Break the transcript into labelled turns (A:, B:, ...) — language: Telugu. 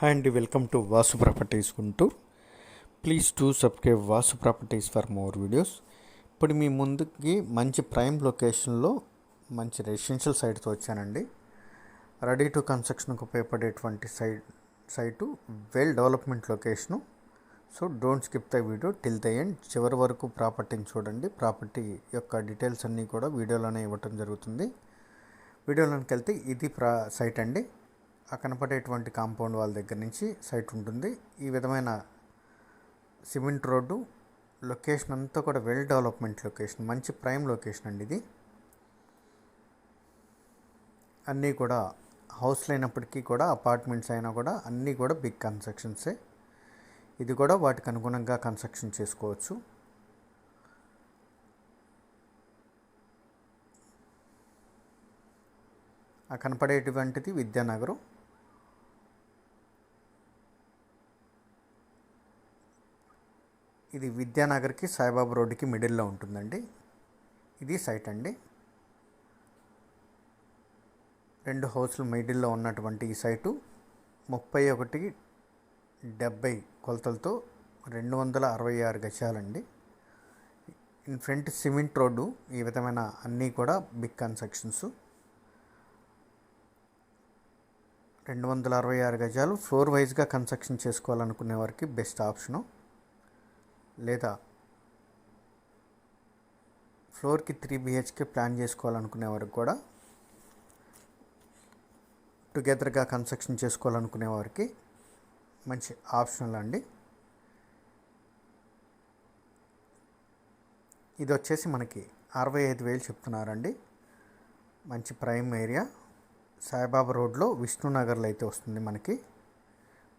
A: హాయ్ అండి welcome to Vasu properties Guntur please to subscribe Vasu properties for more videos. ఇప్పుడు మీ ముందుకి మంచి ప్రైమ్ లొకేషన్లో మంచి రెసిడెన్షియల్ సైట్తో వచ్చానండి. రెడీ టు కన్స్ట్రక్షన్కి ఉపయోగపడేటువంటి site site well development location. So don't skip the video till the end. చివరి వరకు ప్రాపర్టీని చూడండి. ప్రాపర్టీ యొక్క డీటెయిల్స్ అన్నీ కూడా వీడియోలోనే ఇవ్వటం జరుగుతుంది. వీడియోలోకి వెళ్తే ఇది ప్రా సైట్ అండి. కనపడేటువంటి కాంపౌండ్ వాళ్ళ దగ్గర నుంచి సైట్ ఉంటుంది. ఈ విధమైన సిమెంట్ రోడ్డు లొకేషన్ అంతా కూడా వెల్ డెవలప్మెంట్ లొకేషన్ మంచి ప్రైమ్ లొకేషన్ అండి ఇది. అన్నీ కూడా హౌస్లు అయినప్పటికీ కూడా అపార్ట్మెంట్స్ అయినా కూడా అన్నీ కూడా బిగ్ కన్స్ట్రక్షన్సే. ఇది కూడా వాటికి అనుగుణంగా కన్స్ట్రక్షన్ చేసుకోవచ్చు. ఆ కనపడేటువంటిది విద్యానగరం. ఇది విద్యానగర్కి సాయిబాబా రోడ్డుకి మిడిల్లో ఉంటుందండి. ఇది సైట్ అండి. రెండు హౌస్లు మిడిల్లో ఉన్నటువంటి ఈ సైటు ముప్పై ఒకటి డెబ్బై కొలతలతో రెండు వందల అరవై ఆరు గజాలండి. ఇన్ ఫ్రంట్ సిమెంట్ రోడ్డు ఈ విధమైన అన్నీ కూడా బిగ్ కన్స్ట్రక్షన్స్. రెండు వందల అరవై ఆరు గజాలు ఫ్లోర్ వైజ్గా కన్స్ట్రక్షన్ చేసుకోవాలనుకునే వారికి బెస్ట్ ఆప్షను. లేదా ఫ్లోర్కి త్రీ బిహెచ్కే ప్లాన్ చేసుకోవాలనుకునే వారికి కూడా టుగెదర్గా కన్స్ట్రక్షన్ చేసుకోవాలనుకునే వారికి మంచి ఆప్షన్లు అండి. ఇది వచ్చేసి మనకి అరవై ఐదు వేలు చెప్తున్నారండి. మంచి ప్రైమ్ ఏరియా. సాయిబాబా రోడ్లో విష్ణునగర్లో అయితే వస్తుంది మనకి.